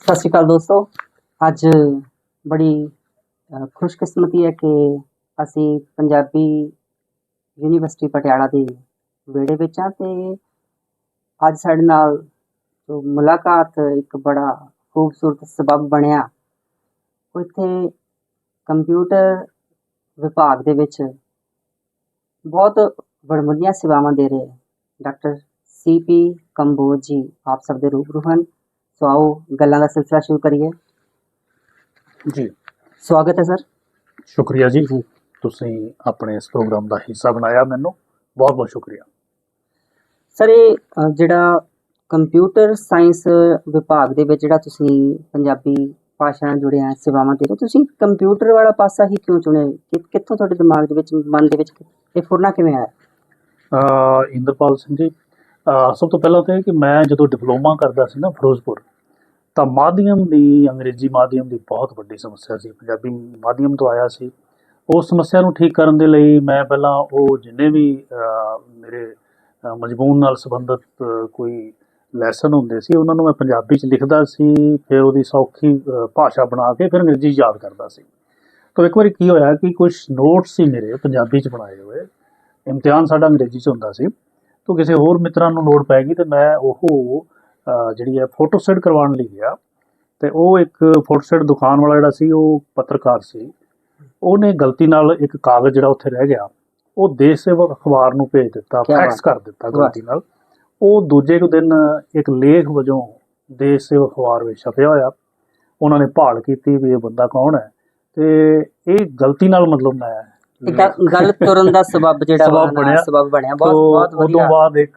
ਸਤਿ ਸ਼੍ਰੀ ਅਕਾਲ ਦੋਸਤੋ। ਅੱਜ ਬੜੀ ਖੁਸ਼ਕਿਸਮਤੀ ਹੈ ਕਿ ਅਸੀਂ ਪੰਜਾਬੀ ਯੂਨੀਵਰਸਿਟੀ ਪਟਿਆਲਾ ਦੇ ਵਿਹੜੇ ਵਿੱਚ ਹਾਂ ਤੇ ਅੱਜ ਸਾਡੇ ਨਾਲ ਜੋ ਮੁਲਾਕਾਤ ਇੱਕ ਬੜਾ ਖੂਬਸੂਰਤ ਸਬਬ ਬਣਿਆ ਉੱਥੇ ਕੰਪਿਊਟਰ ਵਿਭਾਗ ਦੇ ਵਿੱਚ ਬਹੁਤ ਵਡਮੁੱਲੀਆਂ ਸੇਵਾਵਾਂ ਦੇ ਰਹੇ ਡਾਕਟਰ ਸੀਪੀ ਕੰਬੋਜ ਜੀ ਆਪ ਸਭ ਦੇ ਰੂਬਰੂ ਹਨ। ਸੋ ਆਓ ਗੱਲਾਂ ਦਾ ਸਿਲਸਿਲਾ ਸ਼ੁਰੂ ਕਰੀਏ। ਜੀ। ਸਵਾਗਤ ਹੈ ਸਰ। ਸ਼ੁਕਰੀਆ ਜੀ। ਤੁਸੀਂ ਆਪਣੇ ਇਸ ਪ੍ਰੋਗਰਾਮ ਦਾ ਹਿੱਸਾ ਬਣਾਇਆ ਮੈਨੂੰ। ਬਹੁਤ ਬਹੁਤ ਸ਼ੁਕਰੀਆ। ਸਰ ਇਹ ਜਿਹੜਾ ਕੰਪਿਊਟਰ ਸਾਇੰਸ ਵਿਭਾਗ ਦੇ ਵਿੱਚ ਜਿਹੜਾ ਤੁਸੀਂ ਪੰਜਾਬੀ ਭਾਸ਼ਾ ਨਾਲ ਜੁੜੇ ਆ ਸੇਵਾਵਾਂ ਦੇ ਰਹੇ ਤੁਸੀਂ ਕੰਪਿਊਟਰ ਵਾਲਾ ਪਾਸਾ ਹੀ ਕਿਉਂ ਚੁਣਿਆ? ਕਿ ਕਿੱਥੋਂ ਤੁਹਾਡੇ ਦਿਮਾਗ ਦੇ ਵਿੱਚ ਮਨ ਦੇ ਵਿੱਚ ਇਹ ਫੁਰਨਾ ਕਿਵੇਂ ਆਇਆ? ਇੰਦਰਪਾਲ ਸਿੰਘ ਜੀ ਸਭ ਤੋਂ ਪਹਿਲਾਂ ਤਾਂ ਕਿ ਮੈਂ ਜਦੋਂ ਡਿਪਲੋਮਾ ਕਰਦਾ ਸੀ ਨਾ ਫਿਰੋਜ਼ਪੁਰ ਤਾਂ ਮਾਧਿਅਮ ਦੀ ਅੰਗਰੇਜ਼ੀ ਮਾਧਿਅਮ ਦੀ ਬਹੁਤ ਵੱਡੀ ਸਮੱਸਿਆ ਸੀ। ਪੰਜਾਬੀ ਮਾਧਿਅਮ ਤੋਂ ਆਇਆ ਸੀ। ਉਸ ਸਮੱਸਿਆ ਨੂੰ ਠੀਕ ਕਰਨ ਦੇ ਲਈ ਮੈਂ ਪਹਿਲਾਂ ਉਹ ਜਿੰਨੇ ਵੀ ਮੇਰੇ ਅਹ, ਮਜ਼ਮੂਨ ਨਾਲ ਸੰਬੰਧਿਤ ਕੋਈ ਲੈਸਨ ਹੁੰਦੇ ਸੀ ਉਹਨਾਂ ਨੂੰ ਮੈਂ ਪੰਜਾਬੀ 'ਚ ਲਿਖਦਾ ਸੀ ਫਿਰ ਉਹਦੀ ਸੌਖੀ ਭਾਸ਼ਾ ਬਣਾ ਕੇ ਫਿਰ ਅੰਗਰੇਜ਼ੀ 'ਚ ਯਾਦ ਕਰਦਾ ਸੀ। ਤਾਂ ਇੱਕ ਵਾਰੀ ਕੀ ਹੋਇਆ ਕਿ ਕੁਝ ਨੋਟਸ ਸੀ ਮੇਰੇ ਪੰਜਾਬੀ 'ਚ ਬਣਾਏ ਹੋਏ। ਇਮਤਿਹਾਨ ਸਾਡਾ ਅੰਗਰੇਜ਼ੀ 'ਚ ਹੁੰਦਾ ਸੀ। ਤਾਂ ਕਿਸੇ ਹੋਰ ਮਿੱਤਰਾਂ ਨੂੰ ਲੋੜ ਪੈ ਗਈ ਤੇ ਮੈਂ ਉਹ ਜਿਹੜੀ ਹੈ ਫੋਟੋ ਸੈਟ ਕਰਵਾਉਣ ਲਈ ਗਿਆ। ਤੇ ਉਹ ਇੱਕ ਫੋਟੋ ਸੈਟ ਦੁਕਾਨ ਵਾਲਾ ਜਿਹੜਾ ਸੀ ਉਹ ਪੱਤਰਕਾਰ ਸੀ। ਉਹਨੇ ਗਲਤੀ ਨਾਲ ਇੱਕ ਕਾਗਜ਼ ਜਿਹੜਾ ਉੱਥੇ ਰਹਿ ਗਿਆ। ਉਹ ਦੇਸ਼ ਸੇਵਕ ਅਖਬਾਰ ਨੂੰ ਭੇਜ ਦਿੱਤਾ ਫੈਕਸ। ਕਰ ਦਿੱਤਾ ਗਲਤੀ ਨਾਲ। ਉਹ ਦੂਜੇ ਕੁ ਦਿਨ ਇੱਕ ਲੇਖ ਵਜੋਂ ਦੇਸ਼ ਸੇਵਕ ਅਖਬਾਰ ਵਿੱਚ ਛਪਿਆ ਹੋਇਆ। ਉਹਨਾਂ ਨੇ ਭਾਲ ਕੀਤੀ ਵੀ ਇਹ ਬੰਦਾ ਕੌਣ ਹੈ। ਤੇ ਇਹ ਗਲਤੀ ਨਾਲ ਮਤਲਬ ਮੈਂ ਇਹ ਗੱਲ- ਤੁਰਨ ਦਾ ਸਬਬ ਜਿਹੜਾ ਸਬੱਬ ਬਣਿਆ। ਸਬਬ ਬਣਿਆ। ਬਹੁਤ ਤੋ ਬਹੁਤ ਉਦੋਂ ਵਧੀਆ। ਬਾਅਦ ਇੱਕ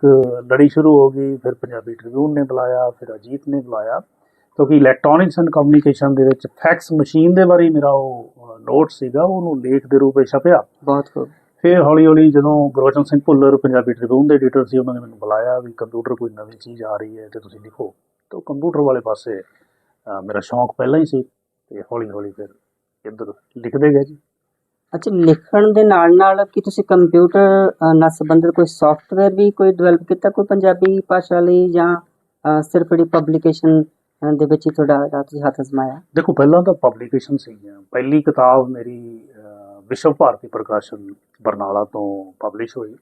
ਲੜੀ ਸ਼ੁਰੂ ਹੋ ਗਈ ਫਿਰ ਪੰਜਾਬੀ ਟ੍ਰਿਬਿਊਨ ਨੇ ਬੁਲਾਇਆ ਫਿਰ ਅਜੀਤ ਨੇ ਬੁਲਾਇਆ। ਕਿਉਂਕਿ ਇਲੈਕਟ੍ਰੋਨਿਕਸ ਐਂਡ ਕਮਿਊਨੀਕੇਸ਼ਨ ਦੇ ਵਿੱਚ ਫੈਕਸ ਮਸ਼ੀਨ ਦੇ ਬਾਰੇ ਮੇਰਾ ਉਹ ਨੋਟ ਸੀਗਾ ਉਹਨੂੰ ਲੇਖ ਦੇ ਰੂਪ ਵਿੱਚ ਛਪਿਆ। ਬਹੁਤ ਖੂਬ। ਫਿਰ ਹੌਲੀ ਹੌਲੀ ਜਦੋਂ ਗੁਰਬਚਨ ਸਿੰਘ ਭੁੱਲਰ ਪੰਜਾਬੀ ਟ੍ਰਿਬਿਊਨ ਦੇ ਐਡੀਟਰ ਸੀ ਉਹਨਾਂ ਨੇ ਮੈਨੂੰ ਬੁਲਾਇਆ ਵੀ ਕੰਪਿਊਟਰ ਕੋਈ ਨਵੀਂ ਚੀਜ਼ ਆ ਰਹੀ ਹੈ ਤੇ ਤੁਸੀਂ ਲਿਖੋ। ਤਾਂ ਕੰਪਿਊਟਰ ਵਾਲੇ ਪਾਸੇ ਮੇਰਾ ਸ਼ੌਂਕ ਪਹਿਲਾਂ ਹੀ ਸੀ ਤੇ ਹੌਲੀ ਹੌਲੀ ਫਿਰ ਇੱਧਰ ਲਿਖਦੇ ਗਏ ਜੀ। ਅੱਛਾ ਲਿਖਣ ਦੇ ਨਾਲ ਨਾਲ ਕੀ ਤੁਸੀਂ ਕੰਪਿਊਟਰ ਨਾਲ ਸੰਬੰਧਿਤ ਕੋਈ ਸੌਫਟਵੇਅਰ ਵੀ ਕੋਈ ਡਿਵੈਲਪ ਕੀਤਾ ਕੋਈ ਪੰਜਾਬੀ ਭਾਸ਼ਾ ਲਈ ਜਾਂ ਅ, ਸਿਰਫ ਜਿਹੜੀ ਪਬਲੀਕੇਸ਼ਨ ਦੇ ਵਿੱਚ ਹੀ ਤੁਹਾਡਾ ਜਿਹੜਾ ਤੁਸੀਂ ਹੱਥ ਅਜ਼ਮਾਇਆ? ਦੇਖੋ ਪਹਿਲਾਂ ਤਾਂ ਪਬਲੀਕੇਸ਼ਨ ਸੀਗੀਆਂ। ਪਹਿਲੀ ਕਿਤਾਬ ਮੇਰੀ ਅਹ, ਵਿਸ਼ਵ ਭਾਰਤੀ ਪ੍ਰਕਾਸ਼ਨ ਬਰਨਾਲਾ ਤੋਂ ਪਬਲਿਸ਼ ਹੋਈ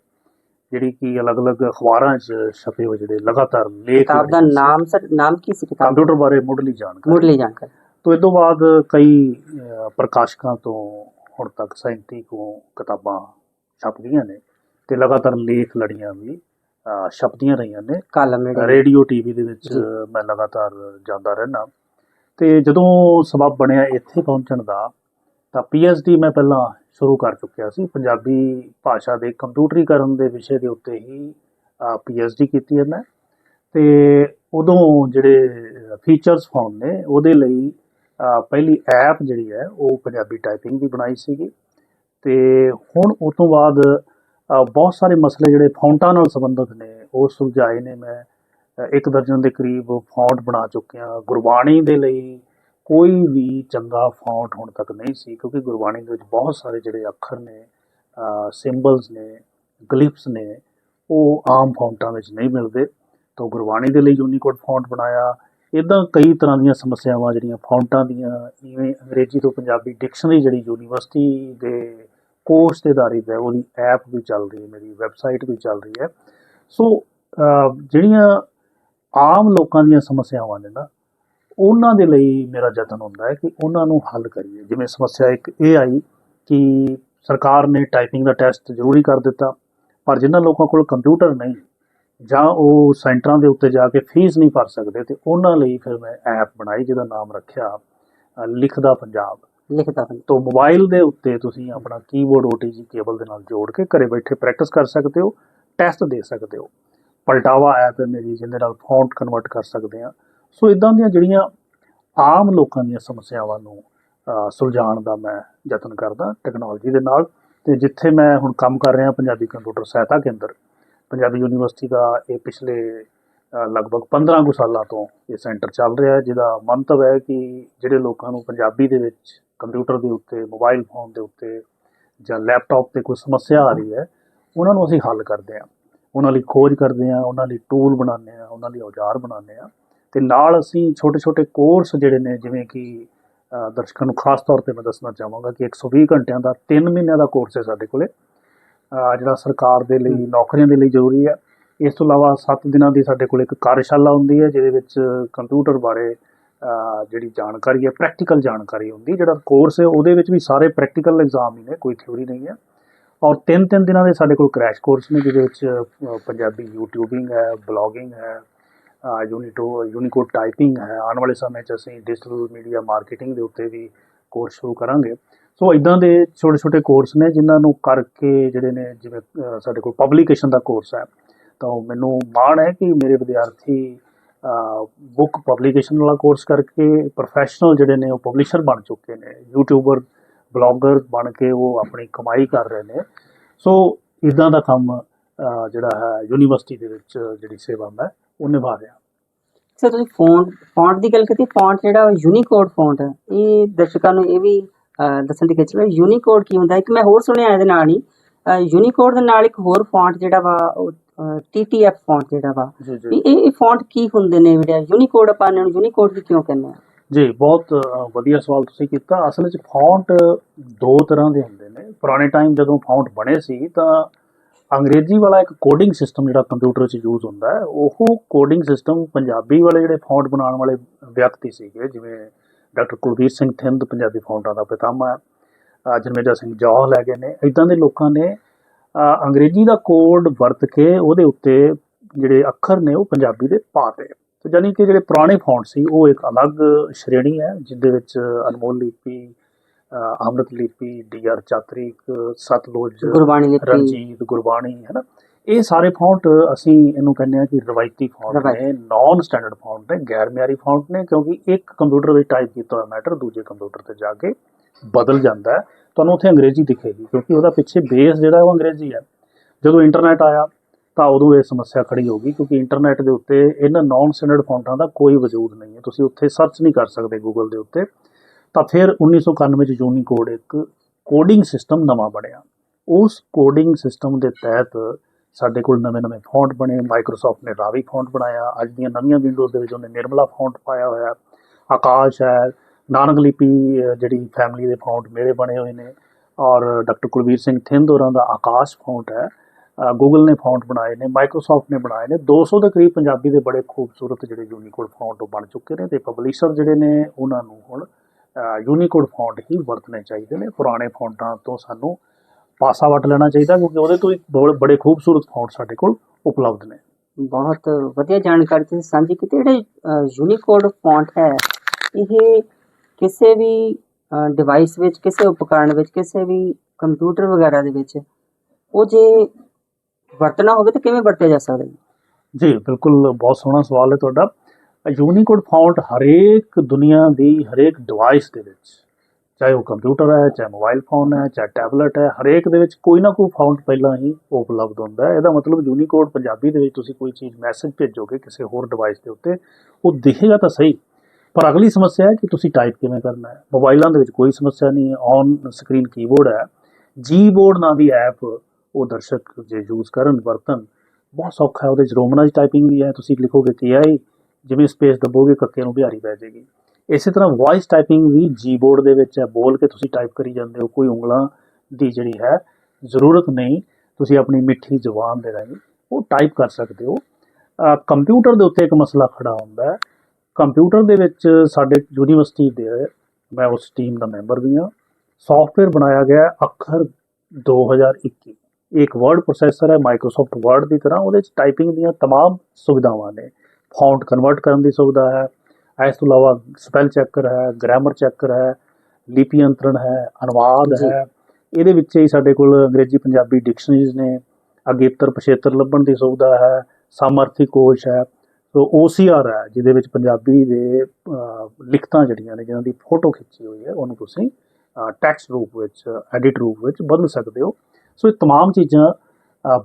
ਜਿਹੜੀ ਕਿ ਅਲੱਗ-ਅਲੱਗ ਅਖਬਾਰਾਂ 'ਚ ਛਪੇ ਹੋਏ ਜਿਹੜੇ ਲਗਾਤਾਰ ਲੇਖ ਕਿਤਾਬ ਦਾ ਸੀ। ਨਾਮ ਸਰ ਨਾਮ ਕੀ ਸੀ ਕਿਤਾਬ? ਕੰਪਿਊਟਰ ਬਾਰੇ ਮੁੱਢਲੀ ਜਾਣਕਾਰੀ। ਮੁੱਢਲੀ ਜਾਣਕਾਰੀ। ਤੋਂ ਇਹ ਤੋਂ ਬਾਅਦ ਕਈ ਅਹ, ਪ੍ਰਕਾਸ਼ਕਾਂ ਤੋਂ ਹੁਣ ਤੱਕ 37 ਕੋ ਕਿਤਾਬਾਂ ਛਪ ਗਈਆਂ ਨੇ ਤੇ ਲਗਾਤਾਰ ਲੇਖ ਲੜੀਆਂ ਵੀ ਛਪਦੀਆਂ ਰਹੀਆਂ ਨੇ। ਕਾਲਮ ਰੇਡੀਓ ਟੀਵੀ ਦੇ ਵਿੱਚ। ਮੈਂ ਲਗਾਤਾਰ ਜਾਂਦਾ ਰਹਿਣਾ ਤੇ ਜਦੋਂ ਸਬਬ ਬਣਿਆ ਇੱਥੇ ਪਹੁੰਚਣ ਦਾ ਤਾਂ ਡੀ ਮੈਂ ਪਹਿਲਾਂ ਸ਼ੁਰੂ ਕਰ ਚੁੱਕਿਆ ਸੀ। ਪੰਜਾਬੀ ਭਾਸ਼ਾ ਦੇ ਕੰਪਿਊਟਰੀਕਰਨ ਦੇ ਵਿਸ਼ੇ ਦੇ ਉੱਤੇ ਹੀ ਡੀ ਕੀਤੀ ਹੈ ਮੈਂ। ਤੇ ਉਦੋਂ ਜਿਹੜੇ ਫੀਚਰਸ ਫਾਉਣ ਨੇ ਉਹਦੇ ਲਈ ਪਹਿਲੀ ਐਪ ਜਿਹੜੀ ਹੈ, ਉਹ ਪੰਜਾਬੀ ਟਾਈਪਿੰਗ ਦੀ ਬਣਾਈ ਸੀਗੀ ਤੇ ਹੁਣ ਉਸ ਤੋਂ ਬਾਅਦ ਬਹੁਤ ਸਾਰੇ ਮਸਲੇ ਜਿਹੜੇ ਫੌਂਟਾਂ ਨਾਲ ਸੰਬੰਧਿਤ ਨੇ, ਉਹ ਸੁਲਝਾਏ ਨੇ ਮੈਂ। ਇੱਕ ਦਰਜਨ ਦੇ ਕਰੀਬ ਫੌਂਟ ਬਣਾ ਚੁੱਕਿਆ ਗੁਰਬਾਣੀ ਦੇ ਲਈ। ਕੋਈ ਵੀ ਚੰਗਾ ਫੌਂਟ ਹੁਣ ਤੱਕ ਨਹੀਂ ਸੀ, ਕਿਉਂਕਿ ਗੁਰਬਾਣੀ ਦੇ ਵਿੱਚ ਬਹੁਤ ਸਾਰੇ ਜਿਹੜੇ ਅੱਖਰ ਨੇ ਸਿੰਬਲਸ ਨੇ ਗਲਿਪਸ ਨੇ, ਉਹ ਆਮ ਫੌਂਟਾਂ ਵਿੱਚ ਨਹੀਂ ਮਿਲਦੇ। ਤਾਂ ਗੁਰਬਾਣੀ ਦੇ ਲਈ ਯੂਨੀਕੋਡ ਫੌਂਟ ਬਣਾਇਆ। ਇਦਾਂ ਕਈ ਤਰ੍ਹਾਂ ਦੀਆਂ ਸਮੱਸਿਆਵਾਂ ਜਿਹੜੀਆਂ ਫੌਂਟਾਂ ਦੀਆਂ ਇਵੇਂ ਅੰਗਰੇਜ਼ੀ ਤੋਂ ਪੰਜਾਬੀ ਡਿਕਸ਼ਨਰੀ ਜਿਹੜੀ ਯੂਨੀਵਰਸਿਟੀ ਦੇ ਕੋਰਸ ਤੇ ਆਧਾਰਿਤ ਹੈ, ਉਹਦੀ ਐਪ ਵੀ ਚੱਲ ਰਹੀ ਹੈ, ਮੇਰੀ ਵੈਬਸਾਈਟ ਵੀ ਚੱਲ ਰਹੀ ਹੈ। ਸੋ ਜਿਹੜੀਆਂ ਆਮ ਲੋਕਾਂ ਦੀਆਂ ਸਮੱਸਿਆਵਾਂ ਨੇ ਨਾ, ਉਹਨਾਂ ਦੇ ਲਈ ਮੇਰਾ ਯਤਨ ਹੁੰਦਾ ਹੈ ਕਿ ਉਹਨਾਂ ਨੂੰ ਹੱਲ ਕਰੀਏ। ਜਿਵੇਂ ਸਮੱਸਿਆ ਇੱਕ ਇਹ ਆਈ ਕਿ ਸਰਕਾਰ ਨੇ ਟਾਈਪਿੰਗ ਦਾ ਟੈਸਟ ਜ਼ਰੂਰੀ ਕਰ ਦਿੱਤਾ, ਪਰ ਜਿਨ੍ਹਾਂ ਲੋਕਾਂ ਕੋਲ ਕੰਪਿਊਟਰ ਨਹੀਂ ਜਾਂ ਉਹ ਸੈਂਟਰਾਂ ਦੇ ਉੱਤੇ ਜਾ ਕੇ ਫੀਸ ਨਹੀਂ ਭਰ ਸਕਦੇ ਤੇ ਉਹਨਾਂ ਲਈ ਫਿਰ ਮੈਂ ਐਪ ਬਣਾਈ ਜਿਹਦਾ ਨਾਮ ਰੱਖਿਆ ਲਿਖਦਾ ਪੰਜਾਬ। ਲਿਖਦਾ ਬੰਦਾ ਤੋਂ ਮੋਬਾਈਲ ਦੇ ਉੱਤੇ ਤੁਸੀਂ ਆਪਣਾ ਕੀਬੋਰਡ OTG ਕੇਬਲ ਦੇ ਨਾਲ ਜੋੜ ਕੇ ਘਰੇ ਬੈਠੇ ਪ੍ਰੈਕਟਿਸ ਕਰ ਸਕਦੇ ਹੋ ਟੈਸਟ ਦੇ ਸਕਦੇ ਹੋ। ਪਲਟਾਵਾ ਐਪ ਹੈ ਮੇਰੀ ਜਿਹਦੇ ਨਾਲ ਫੌਂਟ ਕਨਵਰਟ ਕਰ ਸਕਦੇ ਆ ਸੋ ਇਦਾਂ ਦੀਆਂ ਜਿਹੜੀਆਂ ਆਮ ਲੋਕਾਂ ਦੀਆਂ ਸਮੱਸਿਆਵਾਂ ਨੂੰ ਸੁਲਝਾਉਣ ਦਾ ਮੈਂ ਯਤਨ ਕਰਦਾ ਟੈਕਨੋਲੋਜੀ ਦੇ ਨਾਲ। ਤੇ ਜਿੱਥੇ ਮੈਂ ਹੁਣ ਕੰਮ ਕਰ ਰਿਹਾ ਪੰਜਾਬੀ ਕੰਪਿਊਟਰ ਸਹਾਇਤਾ ਕੇਂਦਰ ਪੰਜਾਬੀ ਯੂਨੀਵਰਸਿਟੀ ਦਾ ਇਹ ਪਿਛਲੇ ਲਗਭਗ 15 ਕੁ ਸਾਲਾਂ ਤੋਂ ਇਹ ਸੈਂਟਰ ਚੱਲ ਰਿਹਾ ਹੈ, ਜਿਹਦਾ ਮੰਤਵ ਹੈ ਕਿ ਜਿਹੜੇ ਲੋਕਾਂ ਨੂੰ ਪੰਜਾਬੀ ਦੇ ਵਿੱਚ ਕੰਪਿਊਟਰ ਦੇ ਉੱਤੇ, ਮੋਬਾਈਲ ਫੋਨ ਦੇ ਉੱਤੇ ਜਾਂ ਲੈਪਟਾਪ ਤੇ ਕੋਈ ਸਮੱਸਿਆ ਆ ਰਹੀ ਹੈ, ਉਹਨਾਂ ਨੂੰ ਅਸੀਂ ਹੱਲ ਕਰਦੇ ਹਾਂ। ਉਹਨਾਂ ਲਈ ਖੋਜ ਕਰਦੇ ਹਾਂ, ਉਹਨਾਂ ਲਈ ਟੂਲ ਬਣਾਉਂਦੇ ਹਾਂ, ਉਹਨਾਂ ਲਈ ਔਜ਼ਾਰ ਬਣਾਉਂਦੇ ਹਾਂ ਤੇ ਨਾਲ ਅਸੀਂ ਛੋਟੇ ਛੋਟੇ ਕੋਰਸ ਜਿਹੜੇ ਨੇ, ਜਿਵੇਂ ਕਿ ਦਰਸ਼ਕਾਂ ਨੂੰ ਖਾਸ ਤੌਰ ਤੇ ਮੈਂ ਦੱਸਣਾ ਚਾਹਾਂਗਾ ਕਿ 120 ਘੰਟਿਆਂ ਦਾ 3 ਮਹੀਨਿਆਂ ਦਾ ਕੋਰਸ ਹੈ ਸਾਡੇ ਕੋਲੇ। ਜਿਹੜਾ ਸਰਕਾਰ ਦੇ ਲਈ, ਨੌਕਰੀਆਂ ਦੇ ਲਈ ਜ਼ਰੂਰੀ ਹੈ ਇਸ ਤੋਂ ਇਲਾਵਾ 7 ਦਿਨਾਂ ਦੀ ਸਾਡੇ ਕੋਲ ਇੱਕ ਕਾਰਜਸ਼ਾਲਾ ਹੁੰਦੀ ਹੈ, ਜਿਹਦੇ ਵਿੱਚ ਕੰਪਿਊਟਰ ਬਾਰੇ ਜਿਹੜੀ ਜਾਣਕਾਰੀ ਹੈ, ਪ੍ਰੈਕਟੀਕਲ ਜਾਣਕਾਰੀ ਹੁੰਦੀ ਜਿਹੜਾ ਕੋਰਸ ਹੈ, ਉਹਦੇ ਵਿੱਚ ਵੀ ਸਾਰੇ ਪ੍ਰੈਕਟੀਕਲ ਐਗਜ਼ਾਮ ਹੀ ਨੇ, ਕੋਈ ਥਿਊਰੀ ਨਹੀਂ ਹੈ। ਔਰ ਤਿੰਨ ਤਿੰਨ ਦਿਨਾਂ ਦੇ ਸਾਡੇ ਕੋਲ ਕ੍ਰੈਸ਼ ਕੋਰਸ ਨੇ, ਜਿਹਦੇ ਵਿੱਚ ਪੰਜਾਬੀ ਯੂਟਿਊਬਿੰਗ ਹੈ ਬਲੌਗਿੰਗ ਹੈ ਯੂਨੀਟੋ ਯੂਨੀਕੋਡ ਟਾਈਪਿੰਗ ਹੈ। ਆਉਣ ਵਾਲੇ ਸਮੇਂ 'ਚ ਅਸੀਂ ਡਿਜੀਟਲ ਮੀਡੀਆ ਮਾਰਕੀਟਿੰਗ ਦੇ ਉੱਤੇ ਵੀ ਕੋਰਸ ਸ਼ੁਰੂ ਕਰਾਂਗੇ। ਸੋ ਇਦਾਂ ਦੇ ਛੋਟੇ ਛੋਟੇ ਕੋਰਸ ਨੇ ਜਿਨ੍ਹਾਂ ਨੂੰ ਕਰਕੇ ਜਿਹੜੇ ਨੇ, ਜਿਵੇਂ ਸਾਡੇ ਕੋਲ ਪਬਲੀਕੇਸ਼ਨ ਦਾ ਕੋਰਸ ਹੈ, ਤਾਂ ਉਹ ਮੈਨੂੰ ਮਾਣ ਹੈ ਕਿ ਮੇਰੇ ਵਿਦਿਆਰਥੀ ਬੁੱਕ ਪਬਲੀਕੇਸ਼ਨ ਵਾਲਾ ਕੋਰਸ ਕਰਕੇ ਪ੍ਰੋਫੈਸ਼ਨਲ ਜਿਹੜੇ ਨੇ ਉਹ ਪਬਲਿਸ਼ਰ ਬਣ ਚੁੱਕੇ ਨੇ ਯੂਟਿਊਬਰ ਬਲੌਗਰ ਬਣ ਕੇ ਉਹ ਆਪਣੀ ਕਮਾਈ ਕਰ ਰਹੇ ਨੇ। ਸੋ ਇਦਾਂ ਦਾ ਕੰਮ ਜਿਹੜਾ ਹੈ ਯੂਨੀਵਰਸਿਟੀ ਦੇ ਵਿੱਚ ਜਿਹੜੀ ਸੇਵਾ ਮੈਂ ਉਹ ਨਿਭਾ ਰਿਹਾ। ਸਰ, ਤੁਸੀਂ ਫੌਂਟ ਫੌਂਟ ਦੀ ਗੱਲ ਕੀਤੀ ਫੌਂਟ ਜਿਹੜਾ ਯੂਨੀਕੋਡ ਫੌਂਟ ਹੈ, ਇਹ ਦਰਸ਼ਕਾਂ ਨੂੰ ਇਹ ਵੀ ਦੱਸਣ ਦੀ ਖਿੱਚ ਰਹੀ ਯੂਨੀਕੋਡ ਕੀ ਹੁੰਦਾ? ਇੱਕ ਮੈਂ ਹੋਰ ਸੁਣਿਆ ਇਹਦੇ ਨਾਲ ਹੀ। ਯੂਨੀਕੋਡ ਦੇ ਨਾਲ ਇੱਕ ਹੋਰ ਫੌਂਟ ਜਿਹੜਾ ਵਾ TTF ਫੌਂਟ ਜਿਹੜਾ ਵਾ। ਇਹ ਇਹ ਫੌਂਟ ਕੀ ਹੁੰਦੇ ਨੇ ਜਿਹੜਾ ਯੂਨੀਕੋਡ ਆਪਾਂ ਇਹਨਾਂ ਨੂੰ ਯੂਨੀਕੋਡ ਵੀ ਕਿਉਂ ਕਹਿੰਦੇ ਆ ਜੀ ਬਹੁਤ ਵਧੀਆ ਸਵਾਲ ਤੁਸੀਂ ਕੀਤਾ। ਅਸਲ ਵਿੱਚ ਫੌਂਟ ਦੋ ਤਰ੍ਹਾਂ ਦੇ ਹੁੰਦੇ ਨੇ। ਪੁਰਾਣੇ ਟਾਈਮ ਜਦੋਂ ਫੌਂਟ ਬਣੇ ਸੀ ਤਾਂ ਅੰਗਰੇਜ਼ੀ ਵਾਲਾ ਇੱਕ ਕੋਡਿੰਗ ਸਿਸਟਮ ਜਿਹੜਾ ਕੰਪਿਊਟਰ 'ਚ ਯੂਜ਼ ਹੁੰਦਾ ਹੈ ਉਹ ਕੋਡਿੰਗ ਸਿਸਟਮ ਪੰਜਾਬੀ ਵਾਲੇ ਜਿਹੜੇ ਫੌਂਟ ਬਣਾਉਣ ਵਾਲੇ ਵਿਅਕਤੀ ਸੀਗੇ ਜਿਵੇਂ ਡਾਕਟਰ ਕੁਲਵੀਰ ਸਿੰਘ ਥਿੰਦ ਪੰਜਾਬੀ ਫੌਂਟਾਂ ਦਾ ਪਿਤਾਮਾ ਹੈ। ਜਨਮੇਜਾ ਸਿੰਘ ਜੌਹਲ ਹੈਗੇ ਨੇ। ਇਦਾਂ ਦੇ ਲੋਕਾਂ ਨੇ ਅੰਗਰੇਜ਼ੀ ਦਾ ਕੋਡ ਵਰਤ ਕੇ ਉਹਦੇ ਉੱਤੇ ਜਿਹੜੇ ਅੱਖਰ ਨੇ ਉਹ ਪੰਜਾਬੀ ਦੇ ਪਾਤੇ ਤੇ। ਜਾਨੀ ਕਿ ਜਿਹੜੇ ਪੁਰਾਣੇ ਫੌਂਟ ਸੀ ਉਹ ਇੱਕ ਅਲੱਗ ਸ਼੍ਰੇਣੀ ਹੈ ਜਿਦੇ ਵਿੱਚ ਅਨਮੋਲ ਲਿਪੀ ਅੰਮ੍ਰਿਤ ਲਿਪੀ ਡੀਆਰ ਚਾਤਰਿਕ ਸਤਲੁਜ ਗੁਰਬਾਣੀ ਲਿਪੀ। ਰਣਜੀਤ ਗੁਰਬਾਣੀ ਹੈ ਨਾ ਇਹ ਸਾਰੇ ਫੌਂਟ ਅਸੀਂ ਇਹਨੂੰ ਕਹਿੰਦੇ ਆ ਕਿ ਰਵਾਇਤੀ ਫੌਂਟ ਰਵਾਇਤੀ। ਨੇ ਨਾਨ ਸਟੈਂਡਰਡ ਫੌਂਟ ਨੇ ਗੈਰ ਮਿਆਰੀ ਫੌਂਟ ਨੇ ਕਿਉਂਕਿ ਇੱਕ ਕੰਪਿਊਟਰ ਵਿੱਚ ਟਾਈਪ ਕੀਤਾ ਹੋਇਆ ਮੈਟਰ ਦੂਜੇ ਕੰਪਿਊਟਰ ਤੇ ਜਾ ਕੇ ਬਦਲ ਜਾਂਦਾ ਹੈ। ਤੁਹਾਨੂੰ ਉੱਥੇ ਅੰਗਰੇਜ਼ੀ ਦਿਖੇਗੀ ਕਿਉਂਕਿ ਉਹਦਾ ਪਿੱਛੇ ਬੇਸ ਜਿਹੜਾ ਉਹ ਅੰਗਰੇਜ਼ੀ ਹੈ। ਜਦੋਂ ਇੰਟਰਨੈਟ ਆਇਆ ਤਾਂ ਉਦੋਂ ਇਹ ਸਮੱਸਿਆ ਖੜੀ ਹੋ ਗਈ ਕਿਉਂਕਿ ਇੰਟਰਨੈਟ ਦੇ ਉੱਤੇ ਇਹਨਾਂ ਨਾਨ ਸਟੈਂਡਰਡ ਫੌਂਟਾਂ ਦਾ ਕੋਈ ਵਜੂਦ ਨਹੀਂ ਹੈ। ਤੁਸੀਂ ਉੱਥੇ ਸਰਚ ਨਹੀਂ ਕਰ ਸਕਦੇ ਗੂਗਲ ਦੇ ਉੱਤੇ। ਤਾਂ ਫਿਰ 1991 ਚ ਯੂਨੀਕੋਡ ਇੱਕ ਕੋਡਿੰਗ ਸਿਸਟਮ ਨਵਾਂ ਬਣਿਆ। ਉਸ ਕੋਡਿੰਗ ਸਿਸਟਮ ਦੇ ਤਹਿਤ ਸਾਡੇ ਕੋਲ ਨਵੇਂ-ਨਵੇਂ ਫੌਂਟ ਬਣੇ ਮਾਈਕਰੋਸਾਫਟ ਨੇ ਰਾਵੀ ਫੌਂਟ ਬਣਾਇਆ, ਅੱਜ ਦੀਆਂ ਨਵੀਆਂ ਵਿੰਡੋਜ਼ ਦੇ ਵਿੱਚ ਉਹਨੇ ਨਿਰਮਲਾ ਫੌਂਟ ਪਾਇਆ ਹੋਇਆ, ਆਕਾਸ਼ ਹੈ, ਨਾਨਕ ਲਿਪੀ ਜਿਹੜੀ ਫੈਮਿਲੀ ਦੇ ਫੌਂਟ ਮੇਰੇ ਬਣੇ ਹੋਏ ਨੇ, ਔਰ ਡਾਕਟਰ ਕੁਲਵੀਰ ਸਿੰਘ ਥਿੰਦ ਹੋਰਾਂ ਦਾ ਆਕਾਸ਼ ਫੌਂਟ ਹੈ ਗੂਗਲ ਨੇ ਫੌਂਟ ਬਣਾਏ ਨੇ ਮਾਈਕਰੋਸਾਫਟ ਨੇ ਬਣਾਏ ਨੇ 200 ਦੇ ਕਰੀਬ ਪੰਜਾਬੀ ਦੇ ਬੜੇ ਖੂਬਸੂਰਤ ਜਿਹੜੇ ਯੂਨੀਕੋਡ ਫੌਂਟ ਉਹ ਬਣ ਚੁੱਕੇ ਨੇ ਤੇ ਪਬਲਿਸ਼ਰ ਜਿਹੜੇ ਨੇ ਉਹਨਾਂ ਨੂੰ ਹੁਣ ਯੂਨੀਕੋਡ ਫੌਂਟ ਹੀ ਵਰਤਣੇ ਚਾਹੀਦੇ ਨੇ, ਪੁਰਾਣੇ ਫੌਂਟਾਂ ਤੋਂ ਸਾਨੂੰ ਪਾਸਾ ਵੱਟ ਲੈਣਾ ਚਾਹੀਦਾ ਕਿਉਂਕਿ ਉਹਦੇ ਤੋਂ ਬਹੁਤ ਬੜੇ ਖੂਬਸੂਰਤ ਫੌਂਟ ਸਾਡੇ ਕੋਲ ਉਪਲਬਧ ਨੇ। ਬਹੁਤ ਵਧੀਆ ਜਾਣਕਾਰੀ ਤੁਸੀਂ ਸਾਂਝੀ ਕੀਤੀ। ਜਿਹੜੇ ਯੂਨੀਕੋਡ ਫੌਂਟ ਹੈ ਇਹ ਕਿਸੇ ਵੀ ਡਿਵਾਈਸ ਵਿੱਚ ਕਿਸੇ ਉਪਕਰਨ ਵਿੱਚ ਕਿਸੇ ਵੀ ਕੰਪਿਊਟਰ ਵਗੈਰਾ ਦੇ ਵਿੱਚ ਉਹ ਜੇ ਵਰਤਣਾ ਹੋਵੇ ਤਾਂ ਕਿਵੇਂ ਵਰਤਿਆ ਜਾ ਸਕਦਾ ਹੈ ਜੀ ਬਿਲਕੁਲ ਬਹੁਤ ਸੋਹਣਾ ਸਵਾਲ ਹੈ ਤੁਹਾਡਾ। ਯੂਨੀਕੋਡ ਫੌਂਟ ਹਰੇਕ ਦੁਨੀਆ ਦੀ ਹਰੇਕ ਡਿਵਾਈਸ ਦੇ ਵਿੱਚ ਚਾਹੇ ਉਹ ਕੰਪਿਊਟਰ ਹੈ, ਚਾਹੇ ਮੋਬਾਈਲ ਫੋਨ ਹੈ, ਚਾਹੇ ਟੈਬਲੇਟ ਹੈ, ਹਰੇਕ ਦੇ ਵਿੱਚ ਕੋਈ ਨਾ ਕੋਈ ਫੌਂਟ ਪਹਿਲਾਂ ਹੀ ਉਪਲਬਧ ਹੁੰਦਾ ਹੈ। ਇਹਦਾ ਮਤਲਬ ਯੂਨੀਕੋਡ ਪੰਜਾਬੀ ਦੇ ਵਿੱਚ ਤੁਸੀਂ ਕੋਈ ਚੀਜ਼ ਮੈਸੇਜ ਭੇਜੋਗੇ ਕਿਸੇ ਹੋਰ ਡਿਵਾਈਸ ਦੇ ਉੱਤੇ, ਉਹ ਦਿਖੇਗਾ ਤਾਂ ਸਹੀ। ਪਰ ਅਗਲੀ ਸਮੱਸਿਆ ਹੈ ਕਿ ਤੁਸੀਂ ਟਾਈਪ ਕਿਵੇਂ ਕਰਨਾ ਹੈ। ਮੋਬਾਈਲਾਂ ਦੇ ਵਿੱਚ ਕੋਈ ਸਮੱਸਿਆ ਨਹੀਂ ਹੈ ਔਨ ਸਕਰੀਨ ਕੀਬੋਰਡ ਹੈ। ਜੀ ਬੋਰਡ ਨਾਂ ਦੀ ਐਪ ਉਹ ਦਰਸ਼ਕ ਜੇ ਯੂਜ਼ ਕਰਨ ਵਰਤਨ ਬਹੁਤ ਸੌਖਾ ਹੈ। ਉਹਦੇ ਚ ਰੋਮਨਾਈਜ਼ ਟਾਈਪਿੰਗ ਵੀ ਹੈ। ਤੁਸੀਂ ਲਿਖੋਗੇ ਕਿ ਆਈ ਜਿਵੇਂ ਸਪੇਸ ਦਬੋਗੇ, ਕੱਕੇ ਨੂੰ ਬਿਹਾਰੀ ਪੈ ਜਾਏਗੀ। ਇਸੇ ਤਰ੍ਹਾਂ ਵੌਇਸ ਟਾਈਪਿੰਗ ਵੀ ਜੀ-ਬੋਰਡ ਦੇ ਵਿੱਚ ਹੈ ਬੋਲ ਕੇ ਤੁਸੀਂ ਟਾਈਪ ਕਰੀ ਜਾਂਦੇ ਹੋ ਕੋਈ ਉਂਗਲਾਂ ਦੀ ਜਿਹੜੀ ਹੈ ਜ਼ਰੂਰਤ ਨਹੀਂ ਤੁਸੀਂ ਆਪਣੀ ਮਿੱਠੀ ਜ਼ੁਬਾਨ ਦੇ ਰਾਹੀਂ ਉਹ ਟਾਈਪ ਕਰ ਸਕਦੇ ਹੋ ਅ, ਕੰਪਿਊਟਰ ਦੇ ਉੱਤੇ ਇੱਕ ਮਸਲਾ ਖੜਾ ਹੁੰਦਾ ਹੈ ਕੰਪਿਊਟਰ ਦੇ ਵਿੱਚ ਸਾਡੇ ਯੂਨੀਵਰਸਿਟੀ ਦੇ ਮੈਂ ਉਸ ਟੀਮ ਦਾ ਮੈਂਬਰ ਵੀ ਹਾਂ ਸੌਫਟਵੇਅਰ ਬਣਾਇਆ ਗਿਆ ਹੈ ਅੱਖਰ 2021 ਇਹ ਇੱਕ ਵਰਡ ਪ੍ਰੋਸੈਸਰ ਹੈ ਮਾਈਕਰੋਸਾਫਟ ਵਰਡ ਦੀ ਤਰ੍ਹਾਂ ਉਹਦੇ ਵਿੱਚ ਟਾਈਪਿੰਗ ਦੀਆਂ तमाम ਸੁਵਿਧਾਵਾਂ ਨੇ ਫੌਂਟ ਕਨਵਰਟ ਕਰਨ ਦੀ ਸੁਵਿਧਾ ਹੈ ਇਸ ਤੋਂ ਇਲਾਵਾ ਸਪੈਲ ਚੈੱਕਰ ਹੈ ਗ੍ਰਾਮਰ ਚੈੱਕਰ ਹੈ ਲਿਪੀ ਅੰਤਰਣ ਹੈ ਅਨੁਵਾਦ ਜੀ। ਹੈ ਇਹਦੇ ਵਿੱਚ ਹੀ ਸਾਡੇ ਕੋਲ ਅੰਗਰੇਜ਼ੀ ਪੰਜਾਬੀ ਡਿਕਸ਼ਨਰੀਜ਼ ਨੇ ਅਗੇਤਰ ਪਛੇਤਰ ਲੱਭਣ ਦੀ ਸੁਵਿਧਾ ਹੈ ਸਮਰਥੀ ਕੋਸ਼ ਹੈ ਸੋ OCR ਹੈ ਜਿਹਦੇ ਵਿੱਚ ਪੰਜਾਬੀ ਦੇ ਅਹ, ਲਿਖਤਾਂ ਜਿਹੜੀਆਂ ਨੇ ਜਿਨ੍ਹਾਂ ਦੀ ਫੋਟੋ ਖਿੱਚੀ ਹੋਈ ਹੈ ਉਹਨੂੰ ਤੁਸੀਂ ਟੈਕਸਟ ਰੂਪ ਵਿੱਚ ਐਡਿਟ ਰੂਪ ਵਿੱਚ ਬਦਲ ਸਕਦੇ ਹੋ ਸੋ ਇਹ तमाम ਚੀਜ਼ਾਂ ਅ,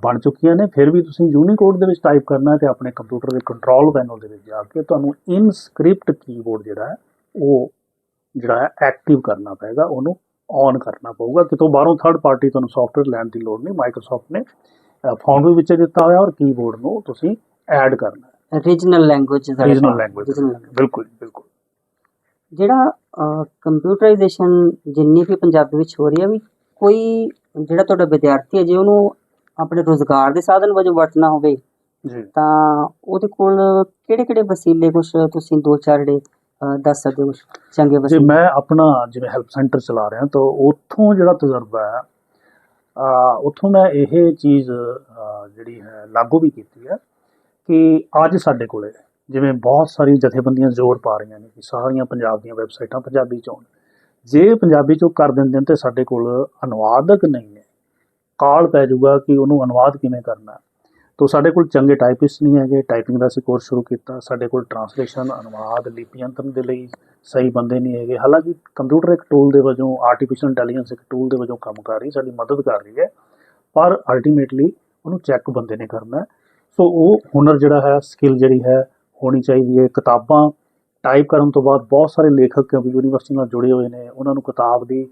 ਬਣ ਚੁੱਕੀਆਂ ਨੇ ਫਿਰ ਵੀ ਤੁਸੀਂ ਯੂਨੀਕੋਡ ਦੇ ਵਿੱਚ ਟਾਈਪ ਕਰਨਾ ਤੇ ਆਪਣੇ ਕੰਪਿਊਟਰ ਦੇ ਕੰਟਰੋਲ ਪੈਨਲ ਦੇ ਵਿੱਚ ਜਾ ਕੇ ਤੁਹਾਨੂੰ ਇਨ ਸਕ੍ਰਿਪਟ ਕੀਬੋਰਡ ਜਿਹੜਾ ਹੈ ਉਹ ਜਿਹੜਾ ਹੈ ਐਕਟਿਵ ਕਰਨਾ ਪਏਗਾ ਉਹਨੂੰ ਔਨ ਕਰਨਾ ਪਊਗਾ। ਕਿਤੋਂ ਬਾਹਰੋਂ ਥਰਡ ਪਾਰਟੀ ਤੁਹਾਨੂੰ ਸੌਫਟਵੇਅਰ ਲੈਣ ਦੀ ਲੋੜ ਨਹੀਂ ਮਾਈਕਰੋਸਾਫਟ ਨੇ ਫੌਂਟ ਵੀ ਵਿੱਚ ਦਿੱਤਾ ਹੋਇਆ ਔਰ ਕੀਬੋਰਡ ਨੂੰ ਤੁਸੀਂ ਐਡ ਕਰਨਾ ਹੈ। ਰੀਜਨਲ ਲੈਂਗੁਏਜ ਰੀਜਨਲ ਲੈਂਗੁਏਜ ਬਿਲਕੁਲ ਬਿਲਕੁਲ। ਜਿਹੜਾ ਕੰਪਿਊਟਰਾਈਜੇਸ਼ਨ ਜਿੰਨੀ ਵੀ ਪੰਜਾਬੀ ਵਿੱਚ ਹੋ ਰਹੀ ਹੈ ਵੀ ਕੋਈ ਜਿਹੜਾ ਤੁਹਾਡਾ ਵਿਦਿਆਰਥੀ ਹੈ ਜੇ ਉਹਨੂੰ ਆਪਣੇ ਰੋਜ਼ਗਾਰ ਦੇ ਸਾਧਨ ਵਜੋਂ ਵਰਤਣਾ ਹੋਵੇ ਜੀ। ਤਾਂ ਉਹਦੇ ਕੋਲ ਕਿਹੜੇ ਕਿਹੜੇ ਵਸੀਲੇ ਕੁਝ ਤੁਸੀਂ ਦੋ ਚਾਰ ਜਿਹੜੇ ਦੱਸ ਸਕਦੇ ਹੋ ਕੁਛ ਚੰਗੇ ਜੇ ਵਸੀਲੇ? ਮੈਂ ਆਪਣਾ ਜਿਵੇਂ ਹੈਲਪ ਸੈਂਟਰ ਚਲਾ ਰਿਹਾ ਤਾਂ ਉੱਥੋਂ ਜਿਹੜਾ ਤਜਰਬਾ ਹੈ ਆ ਉੱਥੋਂ ਮੈਂ ਇਹ ਚੀਜ਼ ਜਿਹੜੀ ਹੈ ਲਾਗੂ ਵੀ ਕੀਤੀ ਹੈ ਕਿ ਅੱਜ ਸਾਡੇ ਕੋਲੇ ਜਿਵੇਂ ਬਹੁਤ ਸਾਰੀ ਜਥੇਬੰਦੀਆਂ ਜ਼ੋਰ ਪਾ ਰਹੀਆਂ ਨੇ ਕਿ ਸਾਰੀਆਂ ਪੰਜਾਬ ਦੀਆਂ ਵੈਬਸਾਈਟਾਂ ਪੰਜਾਬੀ ਚ ਹੋਣ ਜੇ ਪੰਜਾਬੀ ਚੋਂ ਕਰ ਦਿੰਦੇ ਨੇ ਤੇ ਸਾਡੇ ਕੋਲ ਅਨੁਵਾਦਕ ਨਹੀਂ ਨੇ ਕਾਲ ਪੈ ਜਾਊਗਾ ਕਿ ਉਹਨੂੰ ਅਨੁਵਾਦ ਕਿਵੇਂ ਕਰਨਾ। ਹੈ। ਤੋ ਸਾਡੇ ਕੋਲ ਚੰਗੇ ਟਾਈਪਿਸਟ ਨਹੀਂ ਹੈਗੇ ਟਾਈਪਿੰਗ ਦਾ ਅਸੀਂ ਕੋਰਸ ਸ਼ੁਰੂ ਕੀਤਾ। ਸਾਡੇ ਕੋਲ ਟਰਾਂਸਲੇਸ਼ਨ ਅਨੁਵਾਦ ਲਿਪੀਅੰਤਰਨ ਦੇ ਲਈ ਸਹੀ ਬੰਦੇ ਨਹੀਂ ਹੈਗੇ। ਹਾਲਾਂਕਿ ਕੰਪਿਊਟਰ ਇੱਕ ਟੂਲ ਦੇ ਵਜੋਂ ਆਰਟੀਫੀਸ਼ੀਅਲ ਇੰਟੈਲੀਜੈਂਸ ਇੱਕ ਟੂਲ ਦੇ ਵਜੋਂ ਕੰਮ ਕਰ ਰਹੀ, ਸਾਡੀ ਮਦਦ ਕਰ ਰਹੀ ਹੈ। ਪਰ ਅਲਟੀਮੇਟਲੀ ਉਹਨੂੰ ਚੈੱਕ ਬੰਦੇ ਨੇ ਕਰਨਾ ਸੋ ਉਹ ਹੁਨਰ ਜਿਹੜਾ ਹੈ ਸਕਿੱਲ ਜਿਹੜੀ ਹੈ, ਹੋਣੀ ਚਾਹੀਦੀ ਹੈ। ਕਿਤਾਬਾਂ ਟਾਈਪ ਕਰਨ ਤੋਂ ਬਾਅਦ ਬਹੁਤ ਸਾਰੇ ਲੇਖਕ ਕਿਉਂਕਿ ਯੂਨੀਵਰਸਿਟੀ ਨਾਲ ਜੁੜੇ ਹੋਏ ਨੇ, ਉਹਨਾਂ ਨੂੰ ਕਿਤਾਬ ਦੀ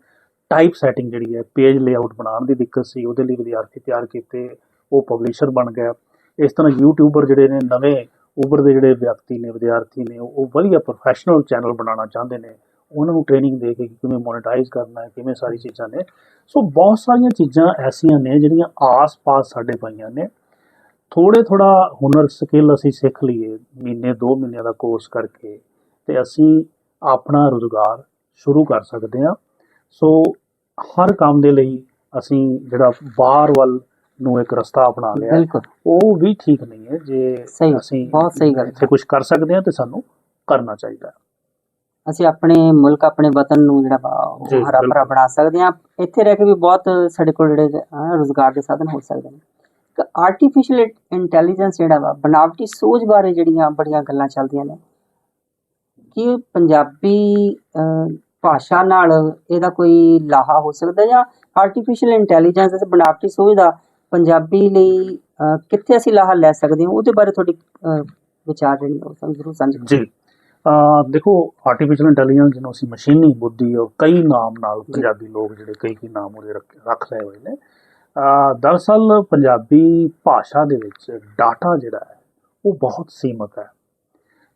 ਟਾਈਪ ਸੈਟਿੰਗ ਜਿਹੜੀ ਹੈ ਪੇਜ ਲੇਆਊਟ ਬਣਾਉਣ ਦੀ ਦਿੱਕਤ ਸੀ, ਉਹਦੇ ਲਈ ਵਿਦਿਆਰਥੀ ਤਿਆਰ ਕੀਤੇ, ਉਹ ਪਬਲਿਸ਼ਰ ਬਣ ਗਿਆ। ਇਸ ਤਰ੍ਹਾਂ ਯੂਟਿਊਬਰ ਜਿਹੜੇ ਨੇ, ਨਵੇਂ ਉਭਰਦੇ ਜਿਹੜੇ ਵਿਅਕਤੀ ਨੇ, ਵਿਦਿਆਰਥੀ ਨੇ, ਉਹ ਵਧੀਆ ਪ੍ਰੋਫੈਸ਼ਨਲ ਚੈਨਲ ਬਣਾਉਣਾ ਚਾਹੁੰਦੇ ਨੇ। ਉਹਨਾਂ ਨੂੰ ਟ੍ਰੇਨਿੰਗ ਦੇ ਕੇ ਕਿ ਕਿਵੇਂ ਮੋਨੇਟਾਈਜ਼ ਕਰਨਾ ਹੈ ਕਿਵੇਂ ਸਾਰੀ ਚੀਜ਼ਾਂ ਨੇ। ਸੋ ਬਹੁਤ ਸਾਰੀਆਂ ਚੀਜ਼ਾਂ ਐਸੀਆਂ ਨੇ, ਜਿਹੜੀਆਂ ਆਸ-ਪਾਸ ਸਾਡੇ ਪਈਆਂ ਨੇ। ਥੋੜੇ ਥੋੜਾ ਹੁਨਰ ਸਕਿੱਲ ਅਸੀਂ ਸਿੱਖ ਲਈਏ, ਮਹੀਨੇ 2 ਮਹੀਨਿਆਂ ਦਾ ਕੋਰਸ ਕਰਕੇ, ਤੇ ਅਸੀਂ ਆਪਣਾ ਰੁਜ਼ਗਾਰ ਸ਼ੁਰੂ ਕਰ ਸਕਦੇ ਹਾਂ। ਸੋ ਹਰ ਕੰਮ ਦੇ ਲਈ ਅਸੀਂ ਜਿਹੜਾ ਬਾਹਰ ਵੱਲ ਨੂੰ ਇੱਕ ਰਸਤਾ ਅਪਣਾ ਲਿਆ ਬਿਲਕੁਲ ਉਹ ਵੀ ਠੀਕ ਨਹੀਂ ਹੈ ਜੇ ਅਸੀਂ ਬਹੁਤ ਸਹੀ ਗੱਲ ਹੈ। ਇੱਥੇ ਕੁਝ ਕਰ ਸਕਦੇ ਹਾਂ ਤੇ ਸਾਨੂੰ ਕਰਨਾ ਚਾਹੀਦਾ ਅਸੀਂ ਆਪਣੇ ਮੁਲਕ ਆਪਣੇ ਵਤਨ ਨੂੰ ਜਿਹੜਾ ਹਰਾ ਭਰਾ। ਬਣਾ ਸਕਦੇ ਹਾਂ ਇੱਥੇ ਰਹਿ ਕੇ ਵੀ ਬਹੁਤ ਸਾਡੇ ਕੋਲ ਜਿਹੜੇ ਰੁਜ਼ਗਾਰ ਦੇ ਸਾਧਨ ਹੋ ਸਕਦੇ ਨੇ ਕਿ ਆਰਟੀਫੀਸ਼ੀਅਲ ਇੰਟੈਲੀਜੈਂਸ ਜਿਹੜਾ ਵਾ ਬਣਾਵਟੀ ਸੋਚ ਬਾਰੇ ਜਿਹੜੀਆਂ ਬੜੀਆਂ ਗੱਲਾਂ ਚੱਲਦੀਆਂ ਨੇ ਕਿ ਪੰਜਾਬੀ ਭਾਸ਼ਾ ਨਾਲ ਇਹਦਾ ਕੋਈ ਲਾਹਾ ਹੋ ਸਕਦਾ ਜਾਂ ਆਰਟੀਫੀਸ਼ੀਅਲ ਇੰਟੈਲੀਜੈਂਸ ਤੇ ਬਣਾਵਟੀ ਸੋਚ ਦਾ ਪੰਜਾਬੀ ਲਈ ਕਿੱਥੇ ਅਸੀਂ ਲਾਹਾ ਲੈ ਸਕਦੇ ਹਾਂ ਉਹਦੇ ਬਾਰੇ ਤੁਹਾਡੀ ਵਿਚਾਰ ਜਿਹੜੇ ਉਹ ਸਾਨੂੰ ਜ਼ਰੂਰ ਸਾਂਝੇ। ਜੀ ਦੇਖੋ ਆਰਟੀਫੀਸ਼ੀਅਲ ਇੰਟੈਲੀਜੈਂਸ ਜਿਹਨੂੰ ਅਸੀਂ ਮਸ਼ੀਨੀ ਬੁੱਧੀ ਔਰ ਕਈ ਨਾਮ ਨਾਲ। ਪੰਜਾਬੀ ਲੋਕ ਜਿਹੜੇ ਕਈ ਕਈ ਨਾਮ ਉਹਦੇ ਰੱਖ ਰੱਖ ਲਏ ਹੋਏ ਨੇ ਅਹ ਦਰਅਸਲ ਪੰਜਾਬੀ ਭਾਸ਼ਾ ਦੇ ਵਿੱਚ ਡਾਟਾ ਜਿਹੜਾ ਹੈ ਉਹ ਬਹੁਤ ਸੀਮਤ ਹੈ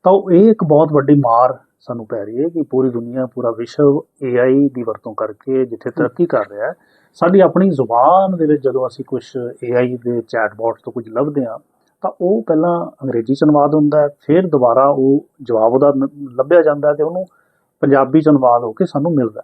ਤਾਂ ਇਹ ਇੱਕ ਬਹੁਤ ਵੱਡੀ ਮਾਰ ਸਾਨੂੰ ਪੈ ਰਹੀ ਹੈ ਕਿ ਪੂਰੀ ਦੁਨੀਆ ਪੂਰਾ ਵਿਸ਼ਵ AI ਦੀ ਵਰਤੋਂ ਕਰਕੇ ਜਿੱਥੇ ਤਰੱਕੀ ਕਰ ਰਿਹਾ ਹੈ ਸਾਡੀ ਆਪਣੀ ਜ਼ੁਬਾਨ ਦੇ ਵਿੱਚ ਜਦੋਂ ਅਸੀਂ ਕੁਝ AI ਦੇ ਚੈਟਬੋਟ ਤੋਂ ਕੁਝ ਲੱਭਦੇ ਹਾਂ ਤਾਂ ਉਹ ਪਹਿਲਾਂ ਅੰਗਰੇਜ਼ੀ ਚ ਅਨੁਵਾਦ ਹੁੰਦਾ ਹੈ ਫਿਰ ਦੁਬਾਰਾ ਉਹ ਜਵਾਬ ਉਹਦਾ ਲੱਭਿਆ ਜਾਂਦਾ ਹੈ ਤੇ ਉਹਨੂੰ ਪੰਜਾਬੀ ਚ ਅਨੁਵਾਦ ਹੋ ਕੇ ਸਾਨੂੰ ਮਿਲਦਾ।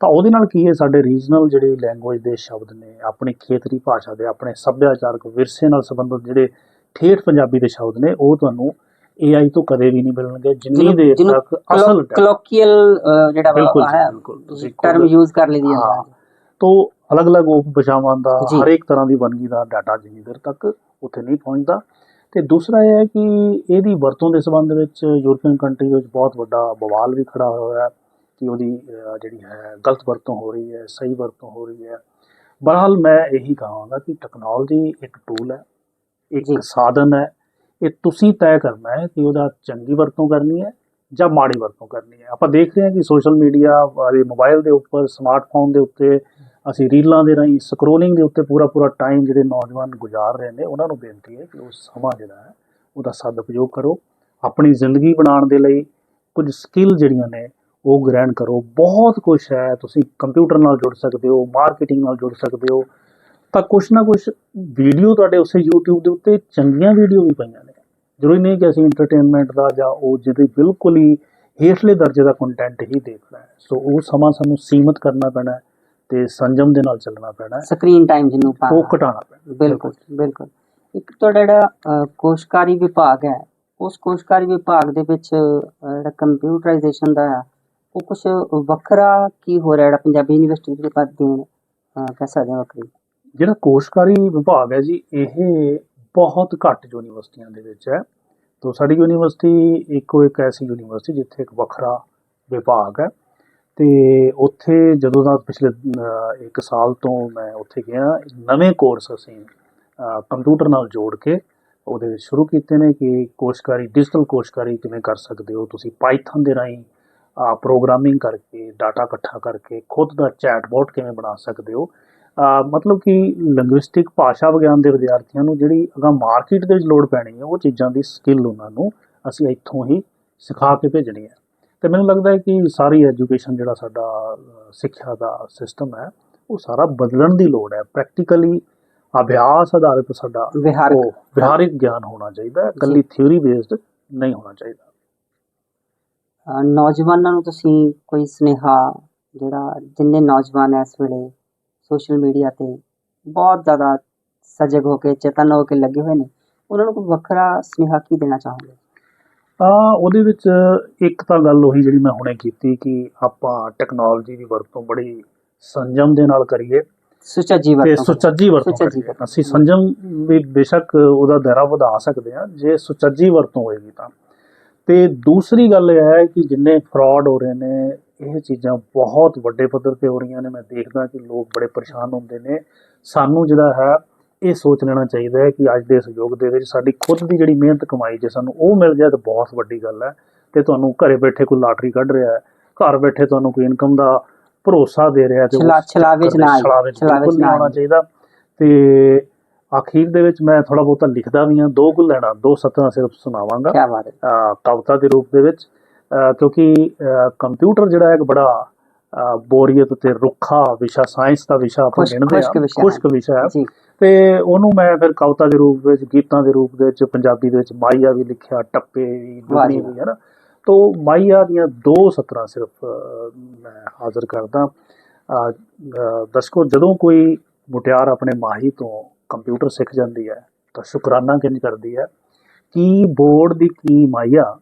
ਤਾਂ ਉਹਦੇ ਨਾਲ ਕੀ ਹੈ ਸਾਡੇ ਰੀਜਨਲ ਜਿਹੜੇ ਲੈਂਗੁਏਜ ਦੇ ਸ਼ਬਦ ਨੇ ਆਪਣੀ ਖੇਤਰੀ ਭਾਸ਼ਾ ਦੇ ਆਪਣੇ ਸੱਭਿਆਚਾਰਕ ਵਿਰਸੇ ਨਾਲ ਸੰਬੰਧਿਤ ਜਿਹੜੇ ਠੇਠ ਪੰਜਾਬੀ ਦੇ ਸ਼ਬਦ ਨੇ ਉਹ ਤੁਹਾਨੂੰ AI ਤੋਂ ਕਦੇ ਵੀ ਨਹੀਂ ਮਿਲਣਗੇ ਜਿੰਨੀ ਦੇਰ ਤੱਕ ਅਸਲ ਕਲੋਕੀਅਲ ਜਿਹੜਾ ਹੈ। ਤੁਸੀਂ ਟਰਮ ਯੂਜ਼ ਕਰ ਲਈਦੀ ਹਾਂ। ਹੈ ਤੋਂ ਅਲੱਗ-ਅਲੱਗ ਉਪ ਭਾਸ਼ਾਵਾਂ ਦਾ। ਹਰ ਇੱਕ ਤਰ੍ਹਾਂ ਦੀ ਵੰਨਗੀ ਦਾ ਡਾਟਾ ਜਿੰਨੀ ਦੇਰ ਤੱਕ ਉੱਥੇ ਨਹੀਂ ਪਹੁੰਚਦਾ ਤੇ ਦੂਸਰਾ ਇਹ ਹੈ ਕਿ ਇਹਦੀ ਵਰਤੋਂ ਦੇ ਸੰਬੰਧ ਵਿੱਚ ਯੂਰਪੀਅਨ ਕੰਟਰੀ ਵਿੱਚ ਬਹੁਤ ਵੱਡਾ ਬਵਾਲ ਵੀ ਖੜਾ ਹੋਇਆ ਹੈ ਕਿ ਉਹਦੀ ਜਿਹੜੀ ਹੈ ਗਲਤ ਵਰਤੋਂ ਹੋ ਰਹੀ ਹੈ ਸਹੀ ਵਰਤੋਂ ਹੋ ਰਹੀ ਹੈ ਬਹਰਹਾਲ ਮੈਂ ਇਹੀ ਕਹਾਂਗਾ ਕਿ ਟੈਕਨੋਲੋਜੀ ਇੱਕ ਟੂਲ ਹੈ ਇੱਕ। ਸਾਧਨ ਹੈ ਇਹ ਤੁਸੀਂ ਤੈਅ ਕਰਨਾ ਹੈ ਕਿ ਉਹਦਾ ਚੰਗੀ ਵਰਤੋਂ ਕਰਨੀ ਹੈ ਜਾਂ ਮਾੜੀ ਵਰਤੋਂ ਕਰਨੀ ਹੈ। ਆਪਾਂ ਦੇਖ ਰਹੇ ਹਾਂ ਕਿ ਸੋਸ਼ਲ ਮੀਡੀਆ ਵਾਲੇ ਮੋਬਾਈਲ ਦੇ ਉੱਪਰ ਸਮਾਰਟਫੋਨ ਦੇ ਉੱਤੇ, ਅਸੀਂ ਰੀਲਾਂ ਦੇ ਰਾਹੀਂ ਸਕਰੋਲਿੰਗ ਦੇ ਉੱਤੇ ਪੂਰਾ ਪੂਰਾ ਟਾਈਮ ਜਿਹੜੇ ਨੌਜਵਾਨ ਗੁਜ਼ਾਰ ਰਹੇ ਨੇ, ਉਹਨਾਂ ਨੂੰ ਬੇਨਤੀ ਹੈ ਕਿ ਉਹ ਸਮਾਂ ਜਿਹੜਾ ਹੈ, ਉਹਦਾ ਸਦ ਉਪਯੋਗ ਕਰੋ। ਆਪਣੀ ਜ਼ਿੰਦਗੀ ਬਣਾਉਣ ਦੇ ਲਈ ਕੁਝ ਸਕਿੱਲ ਜਿਹੜੀਆਂ ਨੇ, ਉਹ ਗ੍ਰਹਿਣ ਕਰੋ। ਬਹੁਤ ਕੁਝ ਹੈ, ਤੁਸੀਂ ਕੰਪਿਊਟਰ ਨਾਲ ਜੁੜ ਸਕਦੇ ਹੋ ਮਾਰਕੀਟਿੰਗ ਨਾਲ ਜੁੜ ਸਕਦੇ ਹੋ ਤਾਂ ਕੁਛ ਨਾ ਕੁਛ ਵੀਡੀਓ ਤੁਹਾਡੇ ਉਸੇ YouTube ਦੇ ਉੱਤੇ ਚੰਗੀਆਂ ਵੀਡੀਓ ਵੀ ਪਈਆਂ ਨੇ। ਜ਼ਰੂਰੀ ਨਹੀਂ ਕਿ ਅਸੀਂ ਐਂਟਰਟੇਨਮੈਂਟ ਦਾ ਜਾਂ ਉਹ ਜਿਹਦੇ ਬਿਲਕੁਲ ਹੀ ਹੇਠਲੇ ਦਰਜੇ ਦਾ ਕੰਟੈਂਟ ਹੀ ਦੇਖਣਾ ਹੈ। ਸੋ ਉਹ ਸਮਾਂ ਸਾਨੂੰ ਸੀਮਤ ਕਰਨਾ ਪੈਣਾ ਤੇ ਸੰਜਮ ਦੇ ਨਾਲ ਚੱਲਣਾ ਪੈਣਾ ਸਕਰੀਨ ਟਾਈਮ ਜਿਹਨੂੰ ਉਹ ਆਪਾਂ ਘਟਾਉਣਾ ਪੈਣਾ ਬਿਲਕੁਲ ਬਿਲਕੁਲ। ਇੱਕ ਤੁਹਾਡਾ ਜਿਹੜਾ ਕੋਸ਼ਕਾਰੀ ਵਿਭਾਗ ਹੈ ਉਸ ਕੋਸ਼ਕਾਰੀ ਵਿਭਾਗ ਦੇ ਵਿੱਚ ਜਿਹੜਾ ਕੰਪਿਊਟਰਾਈਜੇਸ਼ਨ ਦਾ ਉਹ ਕੁਝ ਵੱਖਰਾ ਕੀ ਹੋ ਰਿਹਾ ਜਿਹੜਾ ਪੰਜਾਬੀ ਯੂਨੀਵਰਸਿਟੀ ਦੇ ਪਦ ਦੇ ਕਹਿ ਸਕਦੇ ਹਾਂ ਵੱਖਰੀ। ਜਿਹੜਾ ਕੋਸ਼ਕਾਰੀ ਵਿਭਾਗ ਹੈ ਜੀ ਇਹ ਬਹੁਤ ਘੱਟ ਯੂਨੀਵਰਸਿਟੀਆਂ ਦੇ ਵਿੱਚ ਹੈ। ਤੋਂ ਸਾਡੀ ਯੂਨੀਵਰਸਿਟੀ ਇੱਕੋ ਇੱਕ ਐਸੀ ਯੂਨੀਵਰਸਿਟੀ ਜਿੱਥੇ ਇੱਕ ਵੱਖਰਾ ਵਿਭਾਗ ਹੈ। ਤੇ ਉੱਥੇ ਜਦੋਂ ਦਾ ਪਿਛਲੇ ਅਹ, ਇੱਕ ਸਾਲ ਤੋਂ ਮੈਂ ਉੱਥੇ ਗਿਆ ਨਵੇਂ ਕੋਰਸ ਅਸੀਂ ਕੰਪਿਊਟਰ ਨਾਲ ਜੋੜ ਕੇ ਉਹਦੇ ਵਿੱਚ ਸ਼ੁਰੂ ਕੀਤੇ ਨੇ ਕਿ ਕੋਸ਼ਕਾਰੀ ਡਿਜੀਟਲ ਕੋਸ਼ਕਾਰੀ ਕਿਵੇਂ ਕਰ ਸਕਦੇ ਹੋ? ਤੁਸੀਂ ਪਾਈਥਨ ਦੇ ਰਾਹੀਂ ਪ੍ਰੋਗਰਾਮਿੰਗ ਕਰਕੇ ਡਾਟਾ ਇਕੱਠਾ ਕਰਕੇ ਖੁਦ ਦਾ ਚੈਟਬੋਟ ਕਿਵੇਂ ਬਣਾ ਸਕਦੇ ਹੋ? ਮਤਲਬ ਕਿ ਲਿੰਗੁਇਸਟਿਕ ਭਾਸ਼ਾ ਵਿਗਿਆਨ ਦੇ ਵਿਦਿਆਰਥੀਆਂ ਨੂੰ ਜਿਹੜੀ ਅਗਾ ਮਾਰਕੀਟ ਦੇ ਵਿੱਚ ਲੋੜ ਪੈਣੀ ਹੈ ਉਹ ਚੀਜ਼ਾਂ ਦੀ ਸਕਿੱਲ ਉਹਨਾਂ ਨੂੰ ਅਸੀਂ ਇੱਥੋਂ ਹੀ ਸਿਖਾ ਕੇ ਭੇਜਣੀ ਹੈ। ਤੇ ਮੈਨੂੰ ਲੱਗਦਾ ਹੈ ਕਿ ਸਾਰੀ ਐਜੂਕੇਸ਼ਨ ਜਿਹੜਾ ਸਾਡਾ ਸਿੱਖਿਆ ਦਾ ਸਿਸਟਮ ਹੈ ਉਹ ਸਾਰਾ ਬਦਲਣ ਦੀ ਲੋੜ ਹੈ। ਪ੍ਰੈਕਟੀਕਲੀ ਅਭਿਆਸ ਆਧਾਰਿਤ ਸਾਡਾ ਵਿਹਾਰਕ। ਗਿਆਨ ਹੋਣਾ ਚਾਹੀਦਾ ਹੈ ਇਕੱਲੀ ਥਿਊਰੀ ਬੇਸਡ ਨਹੀਂ ਹੋਣਾ ਚਾਹੀਦਾ। ਨੌਜਵਾਨਾਂ ਨੂੰ ਤੁਸੀਂ ਕੋਈ ਸੁਨੇਹਾ ਜਿਹੜਾ ਜਿੰਨੇ ਨੌਜਵਾਨ ਇਸ ਵੇਲੇ ਸੋਸ਼ਲ ਮੀਡੀਆ ਤੇ ਬਹੁਤ ਜ਼ਿਆਦਾ ਸਜਗ ਹੋ ਕੇ ਚੇਤਨ ਹੋ ਕੇ ਲੱਗੇ ਹੋਏ ਨੇ। ਉਹਨਾਂ ਨੂੰ ਕੋਈ ਵੱਖਰਾ ਸੁਨੇਹਾ ਕੀ ਦੇਣਾ ਚਾਹੋਗੇ? ਆ ਉਹਦੇ ਵਿੱਚ ਇੱਕ ਤਾਂ ਗੱਲ ਉਹੀ ਜਿਹੜੀ ਮੈਂ ਹੁਣੇ ਕੀਤੀ ਕਿ ਆਪਾਂ ਟੈਕਨੋਲੋਜੀ ਦੀ ਵਰਤੋਂ ਬੜੀ ਸੰਜਮ ਦੇ ਨਾਲ ਕਰੀਏ ਸੁਚੱਜੀ ਤੇ ਵਰਤੋਂ ਸੁਚੱਜੀ ਵਰਤੋਂ ਅਸੀਂ ਸੰਜਮ ਵੀ ਬੇਸ਼ੱਕ ਉਹਦਾ ਦਾਇਰਾ ਵਧਾ ਸਕਦੇ ਹਾਂ ਜੇ ਸੁਚੱਜੀ ਵਰਤੋਂ ਹੋਏਗੀ ਤਾਂ। ਤੇ ਦੂਸਰੀ ਗੱਲ ਇਹ ਹੈ ਕਿ ਜਿੰਨੇ ਫਰਾਡ ਹੋ ਰਹੇ ਨੇ ਇਹ ਚੀਜ਼ਾਂ ਬਹੁਤ ਵੱਡੇ ਪੱਧਰ ਤੇ ਹੋ ਰਹੀਆਂ ਨੇ। ਮੈਂ ਦੇਖਦਾ ਕਿ ਲੋਕ ਬੜੇ ਪਰੇਸ਼ਾਨ ਹੁੰਦੇ ਨੇ। ਸਾਨੂੰ ਜਿਹੜਾ ਹੈ ਇਹ ਸੋਚ ਲੈਣਾ ਚਾਹੀਦਾ ਹੈ ਕਿ ਅੱਜ ਦੇ ਇਸ ਯੁੱਗ ਦੇ ਵਿੱਚ ਸਾਡੀ ਖੁਦ ਦੀ ਜਿਹੜੀ ਮਿਹਨਤ ਕਮਾਈ ਜੇ ਸਾਨੂੰ ਉਹ ਮਿਲ ਜਾਏ ਤਾਂ ਬਹੁਤ ਵੱਡੀ ਗੱਲ ਹੈ। ਤੇ ਤੁਹਾਨੂੰ ਘਰੇ ਬੈਠੇ ਕੋਈ ਲਾਟਰੀ ਕੱਢ ਰਿਹਾ ਹੈ ਘਰ ਬੈਠੇ ਤੁਹਾਨੂੰ ਕੋਈ ਇਨਕਮ ਦਾ ਭਰੋਸਾ ਦੇ ਰਿਹਾ ਤੇ ਛਲਾਵੇ 'ਚ ਨਾ ਛਲਾਵੇ 'ਚ ਨਾ ਆਈਏ। ਚਾਹੀਦਾ। ਤੇ ਅਖੀਰ ਦੇ ਵਿੱਚ ਮੈਂ ਥੋੜਾ ਬਹੁਤਾ ਲਿਖਦਾ ਵੀ ਹਾਂ ਦੋ ਕੁ ਲੈਣਾ ਦੋ ਸਤਰਾਂ ਸਿਰਫ ਸੁਣਾਵਾਂਗਾ। ਕੀ ਬਾਤ ਹੈ। ਅਹ ਕਵਿਤਾ ਦੇ ਰੂਪ ਦੇ ਵਿੱਚ। ਕਿਉਂਕਿ ਕੰਪਿਊਟਰ ਜਿਹੜਾ ਹੈ ਇੱਕ ਬੜਾ ਬੋਰੀਅਤ ਤੇ ਰੁੱਖਾ ਵਿਸ਼ਾ ਸਾਇੰਸ ਦਾ ਵਿਸ਼ਾ ਆਪਾਂ ਗਿਣਦੇ ਖੁਸ਼ਕ ਹਾਂ ਵਿਸ਼ਾ। ਹੈ। ਖੁਸ਼ਕ ਵਿਸ਼ਾ ਹੈ। ਤੇ ਉਹਨੂੰ ਮੈਂ ਫਿਰ ਕਵਿਤਾ ਦੇ ਰੂਪ ਵਿੱਚ ਗੀਤਾਂ ਦੇ ਰੂਪ ਦੇ ਵਿੱਚ ਪੰਜਾਬੀ ਦੇ ਵਿੱਚ ਮਾਈਆ ਵੀ ਲਿਖਿਆ ਟੱਪੇ ਵੀ ਜੀ। ਵੀ ਹੈ ਨਾ। ਤੋ ਮਾਈਆ ਦੀਆਂ ਦੋ ਸਤਰਾਂ ਸਿਰਫ ਮੈਂ ਹਾਜ਼ਰ ਕਰਦਾ। ਦਰਸ਼ਕੋ ਜਦੋਂ ਕੋਈ ਮੁਟਿਆਰ ਆਪਣੇ ਮਾਹੀ ਤੋਂ ਕੰਪਿਊਟਰ ਸਿੱਖ ਜਾਂਦੀ ਹੈ ਤਾਂ ਸ਼ੁਕਰਾਨਾ ਕਿੰਜ ਕਰਦੀ ਹੈ? ਕੀਬੋਰਡ ਦੀ ਕੀ ਮਾਈਆ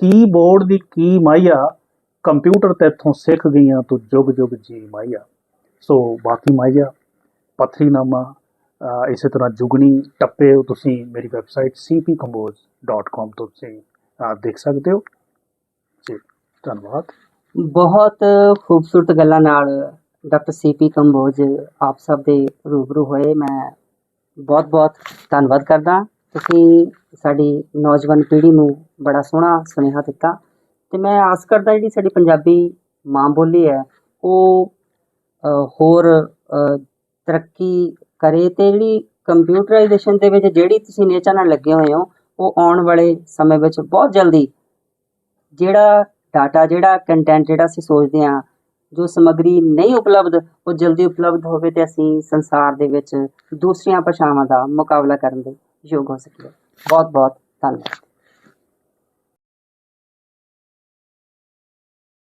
ਕੀਬੋਰਡ ਦੀ ਕੀ ਮਾਈਆ ਕੰਪਿਊਟਰ ਤੇਥੋਂ ਸਿੱਖ ਗਈਆਂ ਤੂੰ ਜੁਗ ਜੁਗ ਜੀ ਮਾਈਆ ਸੋ ਬਾਕੀ ਮਾਈਆ ਪੱਥਰੀਨਾਮਾ ਇਸੇ ਤਰ੍ਹਾਂ ਜੁਗਣੀ ਟੱਪੇ ਉਹ ਤੁਸੀਂ ਮੇਰੀ ਵੈਬਸਾਈਟ cpcompose.com ਤੋਂ ਤੁਸੀਂ ਦੇਖ ਸਕਦੇ ਹੋ। ਜੀ, ਧੰਨਵਾਦ। ਬਹੁਤ ਖੂਬਸੂਰਤ ਗੱਲਾਂ ਨਾਲ ਡਾਕਟਰ ਸੀਪੀ ਕੰਬੋਜ ਆਪ ਸਭ ਦੇ ਰੂਬਰੂ ਹੋਏ। ਮੈਂ ਬਹੁਤ ਬਹੁਤ ਧੰਨਵਾਦ ਕਰਦਾ। ਤੁਸੀਂ ਸਾਡੀ ਨੌਜਵਾਨ ਪੀੜ੍ਹੀ ਨੂੰ ਬੜਾ ਸੋਹਣਾ ਸੁਨੇਹਾ ਦਿੱਤਾ। ਤੇ ਮੈਂ ਆਸ ਕਰਦਾ ਜਿਹੜੀ ਸਾਡੀ ਪੰਜਾਬੀ ਮਾਂ ਬੋਲੀ ਹੈ, ਉਹ ਹੋਰ ਤਰੱਕੀ ਕਰੇ ਤੇ ਜਿਹੜੀ ਕੰਪਿਊਟਰਾਈਜੇਸ਼ਨ ਦੇ ਵਿੱਚ ਜਿਹੜੀ ਤੁਸੀਂ ਨੇਚਰ ਨਾਲ ਲੱਗੇ ਹੋਏ ਹੋ, ਉਹ ਆਉਣ ਵਾਲੇ ਸਮੇਂ ਵਿੱਚ ਬਹੁਤ ਜਲਦੀ ਜਿਹੜਾ ਡਾਟਾ, ਜਿਹੜਾ ਕੰਟੈਂਟ ਜਿਹੜਾ ਅਸੀਂ ਸੋਚਦੇ ਹਾਂ, ਜੋ ਸਮੱਗਰੀ ਨਹੀਂ ਉਪਲਬਧ, ਉਹ ਜਲਦੀ ਉਪਲਬਧ ਹੋਵੇ ਤੇ ਅਸੀਂ ਸੰਸਾਰ ਦੇ ਵਿੱਚ ਦੂਸਰੀਆਂ ਭਾਸ਼ਾਵਾਂ ਦਾ ਮੁਕਾਬਲਾ ਕਰਨ ਦੇ ਯੋਗ ਹੋ ਸਕੀਏ ਬਹੁਤ ਬਹੁਤ ਧੰਨਵਾਦ